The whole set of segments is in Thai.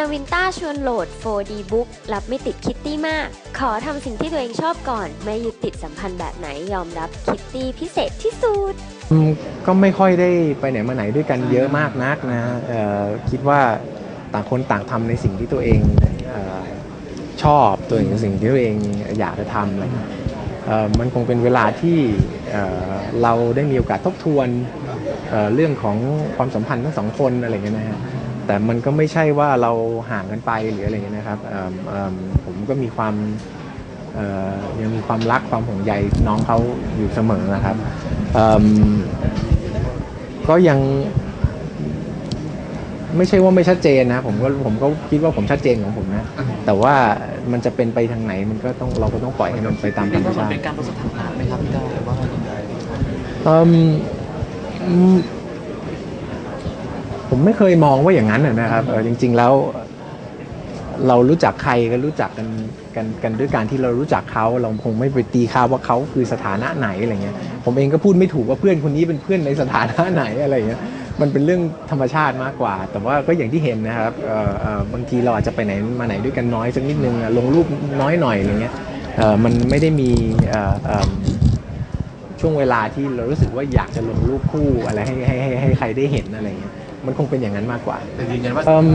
นาวินต้าชวนโหลด 4D Book รับไม่ติดคิตตี้มาก ขอทำสิ่งที่ตัวเองชอบก่อน ไม่ยึดติดสัมพันธ์แบบไหนยอมรับคิตตี้พิเศษที่สุด อืมก็ไม่ค่อยได้ไปไหนมาไหนด้วยกันเยอะมากนักนะเอ่อคิดว่าต่างคนต่างทำในสิ่งที่ตัวเองเออชอบตัวเองสิ่งที่ตัวเองอยากจะทำอะไรเงี้ยเอ่อมันคงเป็นเวลาที่เอ่อเราได้มีโอกาสทบทวนเอ่อเรื่องของความสัมพันธ์ทั้งสองคนอะไรเงี้ยนะฮะ แต่มันก็ไม่ใช่ว่าเราห่างกันไปหรืออะไรเงี้ยนะครับเอิ่มเอิ่มผมก็มีความเอ่อยังมีความรักความห่วงใยน้องเขาอยู่เสมอนะครับเอิ่มก็ยังไม่ใช่ว่าไม่ชัดเจนนะผมก็ผมก็คิดว่าผมชัดเจนของผมนะแต่ว่ามันจะเป็นไปทางไหนมันก็ต้องเราก็ต้องปล่อยให้มันไปตามธรรมมันชาติเป็นการลดสถานะไหมครับพี่ก้าวหรือว่ายังไง เอิ่มอืม ผมไม่เคยมองว่าอย่างนั้นนะครับเออจริง ๆ แล้วเรารู้จักใครก็รู้จักกันกันกันด้วยการที่เรารู้จักเขาเราคงไม่ไปตีค่าว่าเขาคือสถานะไหนอะไรเงี้ยผมเองก็พูดไม่ถูกว่าเพื่อนคนนี้เป็นเพื่อนในสถานะไหนอะไรเงี้ยมันเป็นเรื่องธรรมชาติมากกว่า แต่ว่าก็อย่างที่เห็นนะครับเอ่อบางทีเราอาจจะไปไหนมาไหนด้วยกันน้อยสักนิดนึงลงรูปน้อยหน่อยอะไรเงี้ยเอ่อมันไม่ได้มีเอ่อเอิ่มช่วงเวลาที่เรารู้สึกว่าอยากจะลงรูปคู่อะไรให้ให้ให้ใครได้เห็นอะไรเงี้ย มันคงเป็นอย่างนั้นมากกว่าแต่ยืนยันว่า เอิ่ม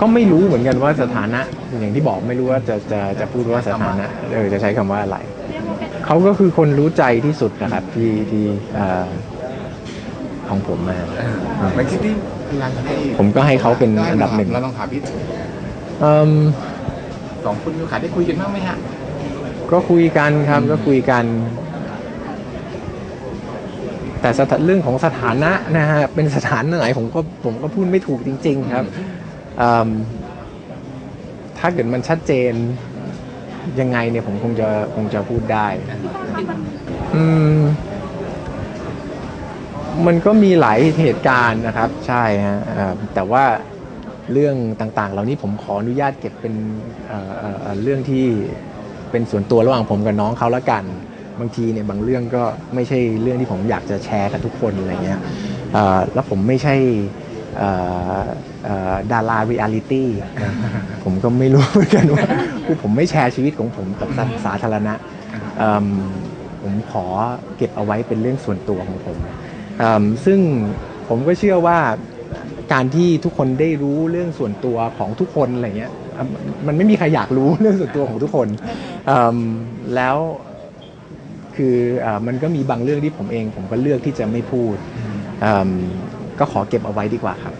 ก็ไม่รู้เหมือนกันว่าสถานะอย่างที่บอกไม่รู้ว่าจะจะจะพูดว่าสถานะเออจะใช้คำว่าอะไร เขาก็คือคนรู้ใจที่สุดนะครับที่ที่เอ่อของผมมามันคิดที่พยายามจะให้ผมก็ให้เขาเป็นอันดับหนึ่งเราต้องถามพี่เอิ่ม สองคนมีโอกาสได้คุยกันบ้างไหมฮะ ก็คุยกันครับก็คุยกัน แต่สถาเรื่องของสถานะนะฮะเป็นสถานะไหนผมก็ผมก็พูดไม่ถูกจริง ๆ ครับอืมถ้าเกิดมันชัดเจนยังไงเนี่ยผมคงจะคงจะพูดได้อืมมันก็มีหลายเหตุการณ์นะครับ ใช่ฮะเอ่อแต่ว่าเรื่องต่างๆ เหล่านี้ผมขออนุญาตเก็บเป็นเอ่อเอ่อเอ่อเรื่องที่เป็นส่วนตัวระหว่างผมกับน้องเขาละกัน บางทีเนี่ยบางเรื่องก็ไม่ใช่เรื่องที่ผมอยากจะแชร์กับทุกคนอะไรเงี้ยแล้วผมไม่ใช่ดาราเรียลิตี้ผมก็ไม่รู้เหมือนกันว่าคือผมไม่แชร์ชีวิตของผมกับสาธารณะผมขอเก็บเอาไว้เป็นเรื่องส่วนตัวของผมซึ่งผมก็เชื่อว่าการที่ทุกคนได้รู้เรื่องส่วนตัวของทุกคนอะไรเงี้ยมันไม่มีใครอยากรู้เรื่องส่วนตัวของทุกคนแล้ว คืออามันก็มีบางเรื่องที่ผมเองผมก็เลือกที่จะไม่พูดอืมก็ขอเก็บเอาไว้ดีกว่าครับ